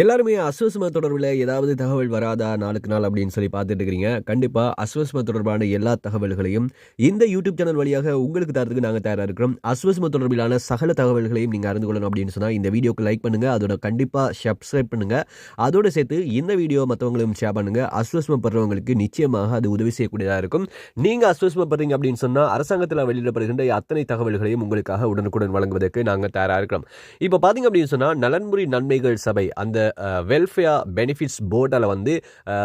எல்லாருமே அஸ்வஸ்ம தொடர்பில் ஏதாவது தகவல் வராதா நாளுக்கு நாள் அப்படின்னு சொல்லி பார்த்துட்டு இருக்கிறீங்க கண்டிப்பாக அஸ்வஸ்ம தொடர்பான எல்லா தகவல்களையும் இந்த யூடியூப் சேனல் வழியாக உங்களுக்கு தரதுக்கு நாங்கள் தயாராக இருக்கிறோம். அஸ்வஸ்ம தொடர்பிலான சகல தகவல்களையும் நீங்கள் அறிந்து கொள்ளணும் அப்படின்னு சொன்னால் இந்த வீடியோக்கு லைக் பண்ணுங்கள் அதோட கண்டிப்பாக சப்ஸ்கிரைப் பண்ணுங்கள் அதோடு சேர்த்து இந்த வீடியோ மற்றவங்களும் ஷேர் பண்ணுங்கள் அஸ்வஸ்மப்படுறவங்களுக்கு நிச்சயமாக அது உதவி செய்யக்கூடியதாக இருக்கும். நீங்கள் அஸ்வஸ்மப்படுறீங்க அப்படின்னு சொன்னால் அரசாங்கத்தில் வெளியிடப்படுகின்ற அத்தனை தகவல்களையும் உங்களுக்காக உடனுக்குடன் வழங்குவதற்கு நாங்கள் தயாராக இருக்கிறோம். இப்போ பார்த்தீங்க அப்படின்னு சொன்னால் நலன்முறை நன்மைகள் சபை அந்த வெல்ஃபேர் பெனிஃபிட்ஸ் போர்டால் வந்து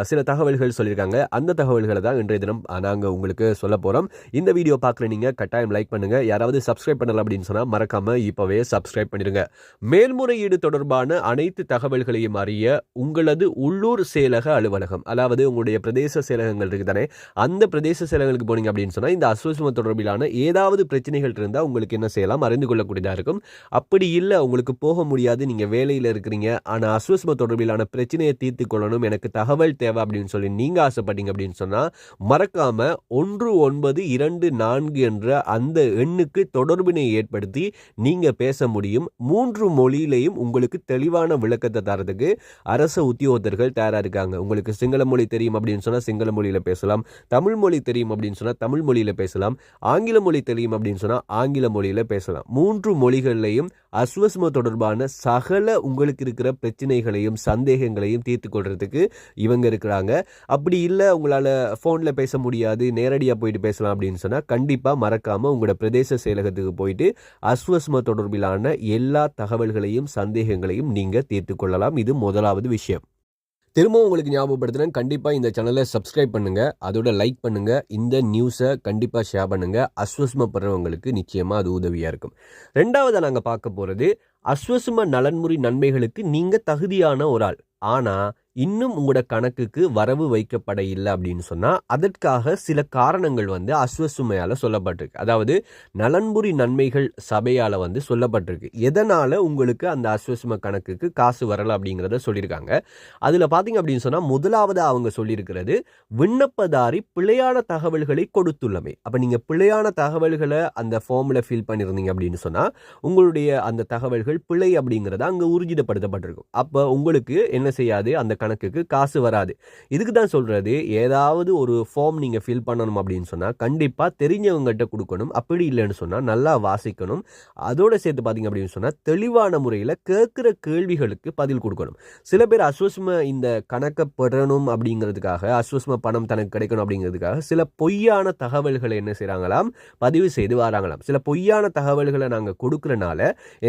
சில தகவல்கள் சொல்லியிருக்காங்க. அந்த தகவல்களை தான் இன்றைய தினம் நாங்கள் உங்களுக்கு சொல்ல போகிறோம் இந்த வீடியோ பார்க்குற நீங்கள் கட்டாயம் லைக் பண்ணுங்கள் யாராவது சப்ஸ்கிரைப் பண்ணலை அப்படின்னு சொன்னால் மறக்காமல் இப்போவே சப்ஸ்கிரைப் பண்ணிடுங்க. மேல்முறையீடு தொடர்பான அனைத்து தகவல்களையும் அறிய உங்களது உள்ளூர் செயலக அலுவலகம் அதாவது உங்களுடைய பிரதேச செயலகங்கள் இருக்குது தானே அந்த பிரதேச செயலகங்களுக்கு போனீங்க அப்படின்னு சொன்னால் இந்த அஸ்வஸ்ம தொடர்பிலான ஏதாவது பிரச்சனைகள் இருந்தால் உங்களுக்கு என்ன செய்யலாம்? அறிந்து கொள்ளக்கூடியதாக இருக்கும். அப்படி இல்லை உங்களுக்கு போக முடியாது. நீங்கள் வேலையில் இருக்கிறீங்க. ஆனால் அஸ்வஸ்ம தொடர்பிலான பிரச்சனையை தீர்த்து கொள்ளணும் எனக்கு தகவல் தேவை அப்படின்னு சொல்லி நீங்கள் ஆசைப்பட்டீங்க அப்படின்னு சொன்னால் மறக்காமல் ஒன்று ஒன்பது இரண்டு நான்கு என்ற அந்த எண்ணுக்கு தொடர்பினை ஏற்படுத்தி நீங்கள் பேச முடியும். மூன்று மொழியிலையும் உங்களுக்கு தெளிவான விளக்கத்தை தரதுக்கு அரசு உத்தியோகத்தர்கள் தயாராக இருக்காங்க. உங்களுக்கு சிங்கள மொழி தெரியும் அப்படின்னு சொன்னால் சிங்கள மொழியில் பேசலாம். தமிழ் மொழி தெரியும் அப்படின்னு சொன்னால் தமிழ் மொழியில் பேசலாம். ஆங்கில மொழி தெரியும் அப்படின்னு சொன்னால் ஆங்கில மொழியில் பேசலாம். மூன்று மொழிகள்லையும் அஸ்வஸ்ம தொடர்பான சகல உங்களுக்கு இருக்கிற பிரச்சனை பிரச்சனைகளையும் சந்தேகங்களையும் தீர்த்து கொள்றதுக்கு இவங்க இருக்கிறாங்க. அப்படி இல்லை உங்களால் ஃபோனில் பேச முடியாது நேரடியாக போயிட்டு பேசலாம் அப்படின்னு சொன்னால் கண்டிப்பாக மறக்காமல் உங்களோட பிரதேச செயலகத்துக்கு போயிட்டு அஸ்வஸ்ம தொடர்பிலான எல்லா தகவல்களையும் சந்தேகங்களையும் நீங்கள் தீர்த்து கொள்ளலாம். இது முதலாவது விஷயம். திரும்பவும் உங்களுக்கு ஞாபகப்படுத்துறேன். கண்டிப்பாக இந்த சேனலை சப்ஸ்கிரைப் பண்ணுங்கள் அதோட லைக் பண்ணுங்கள் இந்த நியூஸை கண்டிப்பாக ஷேர் பண்ணுங்கள் அஸ்வஸ்மப்படுறவங்களுக்கு நிச்சயமாக அது உதவியாக இருக்கும். ரெண்டாவது நாங்கள் பார்க்க போகிறது அஸ்வசும நலன்முறை நன்மைகளுக்கு நீங்கள் தகுதியான ஒரு ஆள். ஆனால் இன்னும் உங்களோட கணக்குக்கு வரவு வைக்கப்பட இல்லை அப்படின்னு சொன்னால் அதற்காக சில காரணங்கள் வந்து அஸ்வசுமையால் சொல்லப்பட்டிருக்கு. அதாவது நலன்புரி நன்மைகள் சபையால் வந்து சொல்லப்பட்டிருக்கு. எதனால் உங்களுக்கு அந்த அஸ்வசும கணக்குக்கு காசு வரலை அப்படிங்கிறத சொல்லியிருக்காங்க. அதில் பார்த்தீங்க அப்படின்னு சொன்னால் முதலாவது அவங்க சொல்லியிருக்கிறது விண்ணப்பதாரி பிழையான தகவல்களை கொடுத்துள்ளமை. அப்போ நீங்கள் பிழையான தகவல்களை அந்த ஃபார்மில் ஃபில் பண்ணியிருந்தீங்க அப்படின்னு சொன்னால் உங்களுடைய அந்த தகவல்கள் பிழை அப்படிங்கிறத அங்கே ஊர்ஜிதப்படுத்தப்பட்டிருக்கும் அப்போ உங்களுக்கு என்ன செய்யாது? அந்த கணக்குக்கு காசு வராது. இதுக்கு தான் சொல்கிறது ஏதாவது ஒரு ஃபார்ம் நீங்கள் ஃபில் பண்ணணும் அப்படின்னு சொன்னால் கண்டிப்பாக தெரிஞ்சவங்ககிட்ட கொடுக்கணும். அப்படி இல்லைன்னு சொன்னால் நல்லா வாசிக்கணும். அதோடு சேர்த்து பார்த்தீங்க அப்படின்னு சொன்னால் தெளிவான முறையில் கேட்குற கேள்விகளுக்கு பதில் கொடுக்கணும். சில பேர் அஸ்வஸ்ம இந்த கணக்கை பெறணும் அப்படிங்கிறதுக்காக அஸ்வஸ்ம பணம் தனக்கு கிடைக்கணும் அப்படிங்கிறதுக்காக சில பொய்யான தகவல்களை என்ன செய்கிறாங்களாம் பதிவு செய்து வராங்களாம். சில பொய்யான தகவல்களை நாங்கள் கொடுக்குறனால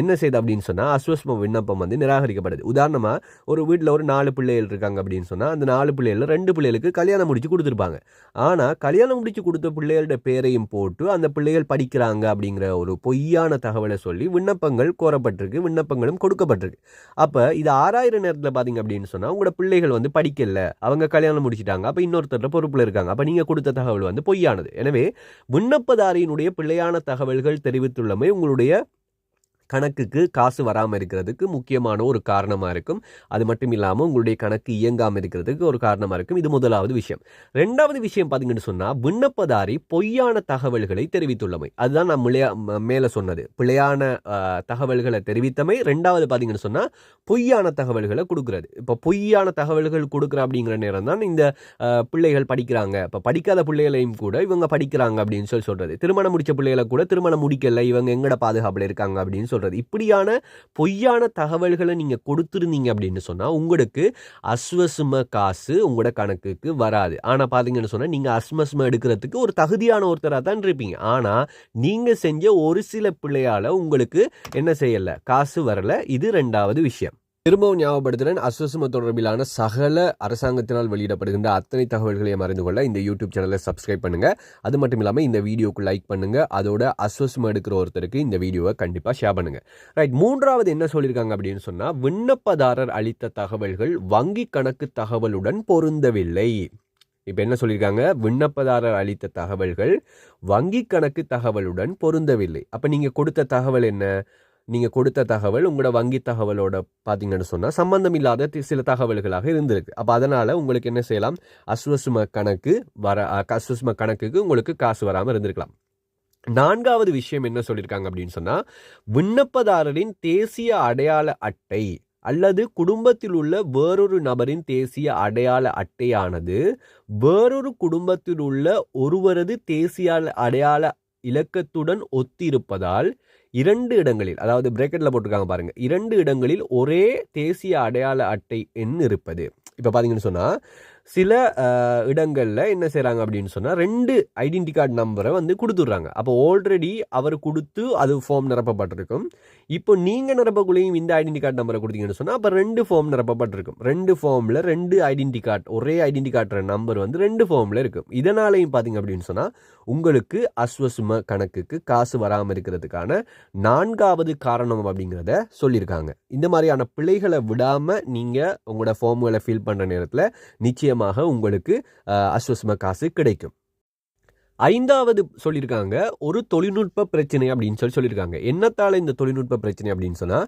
என்ன செய்யுது அப்படின்னு அப்படின்னு சொன்னால் அஸ்வஸ்ம விண்ணப்பம் வந்து நிராகரிக்கப்படுது உதாரணமாக ஒரு வீட்டில் ஒரு நாலு பிள்ளைகள் இருக்காங்க அப்படின்னு சொன்னால் அந்த நாலு பிள்ளைகளில் ரெண்டு பிள்ளைகளுக்கு கல்யாணம் முடிச்சு கொடுத்துருப்பாங்க. ஆனால் கல்யாணம் முடிச்சு கொடுத்த பிள்ளைகளோட பேரையும் போட்டு அந்த பிள்ளைகள் படிக்கிறாங்க அப்படிங்கிற ஒரு பொய்யான தகவலை சொல்லி விண்ணப்பங்கள் கோரப்பட்டிருக்கு விண்ணப்பங்களும் கொடுக்கப்பட்டிருக்கு. அப்போ இது ஆறாயிரம் நேரத்தில் பார்த்தீங்க அப்படின்னு சொன்னால் உங்களோட பிள்ளைகள் வந்து படிக்கல அவங்க கல்யாணம் முடிச்சிட்டாங்க அப்போ இன்னொருத்தர் பொறுப்பில் இருக்காங்க அப்போ நீங்கள் கொடுத்த தகவல் வந்து பொய்யானது. எனவே விண்ணப்பதாரியினுடைய பிள்ளையான தகவல்கள் தெரிவித்துள்ளமை உங்களுடைய கணக்குக்கு காசு வராமல் இருக்கிறதுக்கு முக்கியமான ஒரு காரணமாக இருக்கும். அது மட்டும் இல்லாமல் உங்களுடைய கணக்கு இயங்காமல் இருக்கிறதுக்கு ஒரு காரணமாக இருக்கும். இது முதலாவது விஷயம். ரெண்டாவது விஷயம் பார்த்தீங்கன்னு சொன்னால் விண்ணப்பதாரி பொய்யான தகவல்களை தெரிவித்துள்ளமை. அதுதான் நான் மிளையா மேலே சொன்னது. பிழையான தகவல்களை தெரிவித்தமை. ரெண்டாவது பார்த்தீங்கன்னு சொன்னால் பொய்யான தகவல்களை கொடுக்குறது. இப்போ பொய்யான தகவல்கள் கொடுக்குற அப்படிங்கிற நேரம் தான் இந்த பிள்ளைகள் படிக்கிறாங்க. இப்போ படிக்காத பிள்ளைகளையும் கூட இவங்க படிக்கிறாங்க அப்படின்னு சொல்லி சொல்கிறது திருமணம் முடித்த பிள்ளைகளை கூட திருமணம் முடிக்கல. இவங்க எங்கட பாதுகாப்பில் இருக்காங்க அப்படின்னு சொல்கிறது இப்படியான பொய்யான தகவல்களை நீங்கள் கொடுத்துருந்தீங்க அப்படின்னு சொன்னால் உங்களுக்கு அஸ்வசும காசு உங்களோட கணக்குக்கு வராது. ஆனால் பார்த்தீங்கன்னு சொன்னால் நீங்கள் அஸ்மஸ்ம எடுக்கிறதுக்கு ஒரு தகுதியான ஒருத்தராக தான் இருப்பீங்க. ஆனால் நீங்கள் செஞ்ச ஒரு சில பிள்ளையால் உங்களுக்கு என்ன செய்யலை? காசு வரலை. இது ரெண்டாவது விஷயம். திரும்பவும் ஞாபகப்படுத்துகிறேன் அஸ்வசும தொடர்பிலான சகல அரசாங்கத்தினால் வெளியிடப்படுகின்ற அத்தனை தகவல்களையும் அறிந்து கொள்ள இந்த யூடியூப் சேனலை சப்ஸ்கிரைப் பண்ணுங்கள் அது மட்டும் இல்லாமல் இந்த வீடியோக்கு லைக் பண்ணுங்கள் அதோட அஸ்வசம் எடுக்கிற ஒருத்தருக்கு இந்த வீடியோவை கண்டிப்பாக ஷேர் பண்ணுங்கள் ரைட் மூன்றாவது என்ன சொல்லியிருக்காங்க அப்படின்னு சொன்னால் விண்ணப்பதாரர் அளித்த தகவல்கள் வங்கி கணக்கு தகவலுடன் பொருந்தவில்லை. இப்போ என்ன சொல்லியிருக்காங்க? விண்ணப்பதாரர் அளித்த தகவல்கள் வங்கி கணக்கு தகவலுடன் பொருந்தவில்லை. அப்போ நீங்கள் கொடுத்த தகவல் என்ன? நீங்கள் கொடுத்த தகவல் உங்களோட வங்கி தகவலோட பார்த்தீங்கன்னு சொன்னால் சம்பந்தம் இல்லாத தி- சில தகவல்களாக இருந்திருக்கு. அப்போ அதனால் உங்களுக்கு என்ன செய்யலாம்? அஸ்வசும கணக்கு வர அஸ்வசும கணக்குக்கு உங்களுக்கு காசு வராமல் இருந்திருக்கலாம். நான்காவது விஷயம் என்ன சொல்லியிருக்காங்க அப்படின்னு சொன்னால் விண்ணப்பதாரரின் தேசிய அடையாள அட்டை அல்லது குடும்பத்தில் உள்ள வேறொரு நபரின் தேசிய அடையாள அட்டையானது வேறொரு குடும்பத்தில் உள்ள ஒருவரது தேசிய அடையாள இலக்கத்துடன் ஒத்திருப்பதால் இரண்டு இடங்களில் அதாவது பிரேக்கெட்டில் போட்டிருக்காங்க பாருங்க இரண்டு இடங்களில் ஒரே தேசிய அடையாள அட்டை எண் இருப்பது. இப்போ பார்த்தீங்கன்னு சொன்னால் சில இடங்களில் என்ன செய்கிறாங்க அப்படின்னு சொன்னால் ரெண்டு ஐடென்டி கார்டு நம்பரை வந்து கொடுத்துட்றாங்க. அப்போ ஆல்ரெடி அவர் கொடுத்து அது ஃபார்ம் நிரப்பப்பட்டிருக்கும். இப்போ நீங்கள் நிரப்பக்குள்ளேயும் இந்த ஐடென்டி கார்டு நம்பரை கொடுத்தீங்கன்னு சொன்னால் அப்போ ரெண்டு ஃபார்ம் நிரப்பப்பட்டிருக்கும். ரெண்டு ஃபார்மில் ரெண்டு ஐடென்டி கார்டு ஒரே ஐடென்டி கார்டு நம்பர் வந்து ரெண்டு ஃபார்மில் இருக்கும். இதனாலையும் பார்த்தீங்க அப்படின்னு சொன்னால் உங்களுக்கு அஸ்வசும கணக்குக்கு காசு வராமல் இருக்கிறதுக்கான நான்காவது காரணம் அப்படிங்கிறத சொல்லியிருக்காங்க. இந்த மாதிரியான பிழைகளை விடாமல் நீங்கள் உங்களோட ஃபார்முகளை ஃபில் பண்ணுற நேரத்தில் நிச்சயமாக உங்களுக்கு அஸ்வசும காசு கிடைக்கும். ஐந்தாவது சொல்லியிருக்காங்க ஒரு தொழில்நுட்ப பிரச்சனை அப்படின்னு சொல்லி சொல்லியிருக்காங்க. என்னத்தால் இந்த தொழில்நுட்ப பிரச்சனை அப்படின்னு சொன்னால்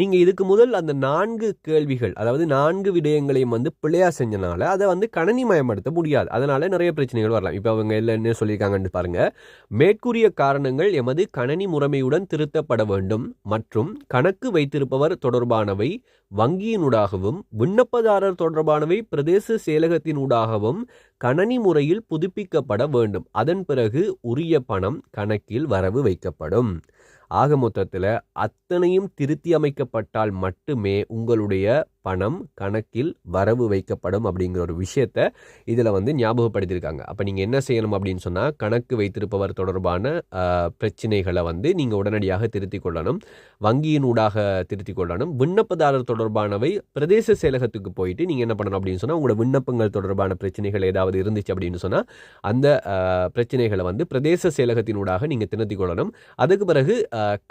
நீங்கள் இதுக்கு முதல் அந்த நான்கு கேள்விகள் அதாவது நான்கு விடயங்களையும் வந்து பிள்ளையாக செஞ்சனால அதை வந்து கணனி மயப்படுத்த முடியாது. அதனால நிறைய பிரச்சனைகள் வரலாம். இப்போ அவங்க எல்லாம் என்ன சொல்லியிருக்காங்கன்னு பாருங்கள் மேற்கூறிய காரணங்கள் எமது கணனி முறைமையுடன் திருத்தப்பட வேண்டும் மற்றும் கணக்கு வைத்திருப்பவர் தொடர்பானவை வங்கியினூடாகவும் விண்ணப்பதாரர் தொடர்பானவை பிரதேச செயலகத்தினூடாகவும் கணனி முறையில் புதுப்பிக்கப்பட வேண்டும். அதன் பிறகு உரிய பணம் கணக்கில் வரவு வைக்கப்படும். ஆக மொத்தத்தில் அத்தனையும் திருத்தி அமைக்கப்பட்டால் மட்டுமே உங்களுடைய பணம் கணக்கில் வரவு வைக்கப்படும் அப்படிங்கிற ஒரு விஷயத்த இதில் வந்து ஞாபகப்படுத்தியிருக்காங்க. அப்போ நீங்கள் என்ன செய்யணும் அப்படின்னு சொன்னால் கணக்கு வைத்திருப்பவர் தொடர்பான பிரச்சனைகளை வந்து நீங்கள் உடனடியாக திருத்திக் கொள்ளணும். வங்கியின் ஊடாக திருத்திக் கொள்ளணும். விண்ணப்பதாரர் தொடர்பானவை பிரதேச செயலகத்துக்கு போயிட்டு நீங்கள் என்ன பண்ணணும் அப்படின்னு சொன்னால் உங்களோட விண்ணப்பங்கள் தொடர்பான பிரச்சனைகள் ஏதாவது இருந்துச்சு அப்படின்னு சொன்னால் அந்த பிரச்சனைகளை வந்து பிரதேச செயலகத்தினூடாக நீங்கள் திருத்திக் கொள்ளணும். அதுக்கு பிறகு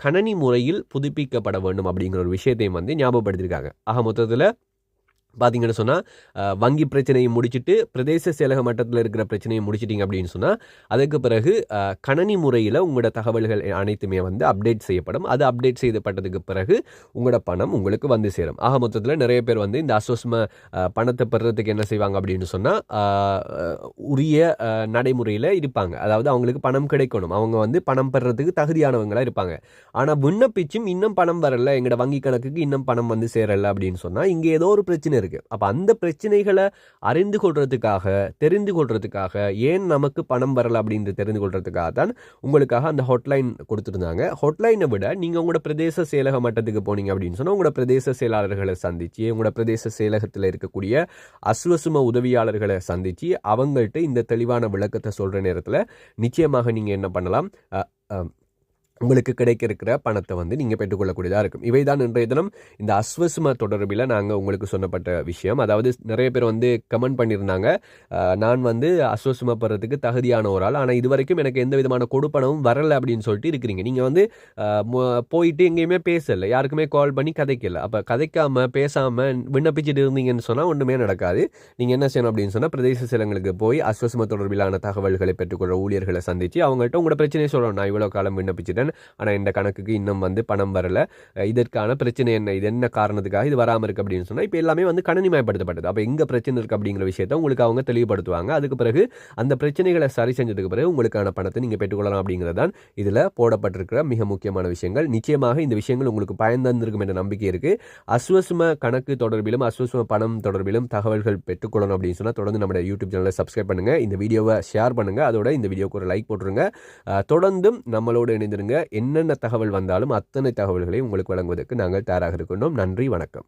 கணனி முறையில் புதுப்பிக்கப்பட வேண்டும் அப்படிங்கிற ஒரு விஷயத்தையும் வந்து ஞாபகப்படுத்தியிருக்காங்க. ஆக மொத்தத்தில் பார்த்தீங்கன்னு சொன்னால் வங்கி பிரச்சனையை முடிச்சுட்டு பிரதேச செயலக மட்டத்தில் இருக்கிற பிரச்சனையை முடிச்சிட்டிங்க அப்படின்னு சொன்னால் அதுக்கு பிறகு கணனி முறையில் உங்களோட தகவல்கள் அனைத்துமே வந்து அப்டேட் செய்யப்படும். அது அப்டேட் செய்யப்பட்டதுக்கு பிறகு உங்களோட பணம் உங்களுக்கு வந்து சேரும். ஆக மொத்தத்தில் நிறைய பேர் வந்து இந்த அசோஸ்ம பணத்தை பெறுறதுக்கு என்ன செய்வாங்க அப்படின்னு சொன்னால் உரிய நடைமுறையில் இருப்பாங்க. அதாவது அவங்களுக்கு பணம் கிடைக்கணும். அவங்க வந்து பணம் பெறுறதுக்கு தகுதியானவங்களாக இருப்பாங்க. ஆனால் விண்ணப்பிச்சும் இன்னும் பணம் வரல. எங்களோட வங்கி கணக்குக்கு இன்னும் பணம் வந்து சேரலை அப்படின்னு சொன்னால் இங்கே ஏதோ ஒரு பிரச்சனை இருக்குது அப்போ அந்த பிரச்சனைகளை அறிந்து கொள்றதுக்காக தெரிந்து கொள்றதுக்காக ஏன் நமக்கு பணம் வரலை அப்படின்னு தெரிந்து கொள்றதுக்காக தான் உங்களுக்காக அந்த ஹாட்லைன் கொடுத்துருந்தாங்க. ஹாட்லைனை விட நீங்கள் உங்களோட பிரதேச செயலக மட்டத்துக்கு போனீங்க அப்படின்னு சொன்னால் உங்களோட பிரதேச செயலாளர்களை சந்தித்து உங்களோட பிரதேச செயலகத்தில் இருக்கக்கூடிய அஸ்வசும உதவியாளர்களை சந்தித்து அவங்கள்ட்ட இந்த தெளிவான விளக்கத்தை சொல்கிற நேரத்தில் நிச்சயமாக நீங்கள் என்ன பண்ணலாம்? உங்களுக்கு கிடைக்க இருக்கிற பணத்தை வந்து நீங்கள் பெற்றுக்கொள்ளக்கூடியதாக இருக்கும். இவை தான் இன்றைய தினம் இந்த அஸ்வசும தொடர்பில் நாங்கள் உங்களுக்கு சொன்னப்பட்ட விஷயம். அதாவது நிறைய பேர் வந்து கமெண்ட் பண்ணியிருந்தாங்க. நான் வந்து அஸ்வசும பெறதுக்கு தகுதியான ஒரு ஆள். ஆனால் இது வரைக்கும் எனக்கு எந்த விதமான கொடுப்பனவும் வரலை அப்படின்னு சொல்லிட்டு இருக்கிறீங்க. நீங்கள் வந்து போயிட்டு எங்கேயுமே பேசலை. யாருக்குமே கால் பண்ணி கதைக்கல. அப்போ கதைக்காமல் பேசாமல் விண்ணப்பிச்சுட்டு இருந்தீங்கன்னு சொன்னால் ஒன்றுமே நடக்காது. நீங்கள் என்ன செய்யணும் அப்படின்னு சொன்னால் பிரதேச சிலங்களுக்கு போய் அஸ்வசும தொடர்பிலான தகவல்களை பெற்றுக்கொள்ள ஊழியர்களை சந்தித்து அவங்கள்ட்ட உங்களோட பிரச்சனையை சொல்லணும். நான் இவ்வளோ காலம் விண்ணப்பிச்சிட்டேன் ஆனால் இந்த கணக்குக்கு இன்னும் வந்து பணம் வரல. இதற்கான பிரச்சனை என்ன? இது என்ன காரணத்துக்காக இது வராமல் இருக்குது அப்படின்னு சொன்னால் இப்போ எல்லாமே வந்து கணனிமயப்படுத்தப்பட்டது. அப்போ எங்கே பிரச்சனை இருக்குது அப்படிங்கிற விஷயத்தை உங்களுக்கு அவங்க தெளிவுபடுத்துவாங்க. அதுக்கு பிறகு அந்த பிரச்சனைகளை சரி செஞ்சதுக்கு பிறகு உங்களுக்கான பணத்தை நீங்கள் பெற்றுக்கொள்ளலாம் அப்படிங்கிறது தான் இதில் போடப்பட்டிருக்கிற மிக முக்கியமான விஷயங்கள். நிச்சயமாக இந்த விஷயங்கள் உங்களுக்கு பயன் தந்திருக்கும் என்ற நம்பிக்கை இருக்குது அஸ்வசும கணக்கு தொடர்பிலும் அஸ்வசும பணம் தொடர்பிலும் தகவல்கள் பெற்றுக்கொள்ளணும் அப்படின்னு சொன்னால் தொடர்ந்து நம்ம யூடியூப் சேனலை சப்ஸ்கிரைப் பண்ணுங்கள் இந்த வீடியோவை ஷேர் பண்ணுங்கள் அதோட இந்த வீடியோக்கு ஒரு லைக் போட்டுருங்க. தொடர்ந்தும் நம்மளோடு இணைந்திருங்க. என்னென்ன தகவல் வந்தாலும் அத்தனை தகவல்களையும் உங்களுக்கு வழங்குவதற்கு நாங்கள் தயாராக இருக்கின்றோம். நன்றி வணக்கம்.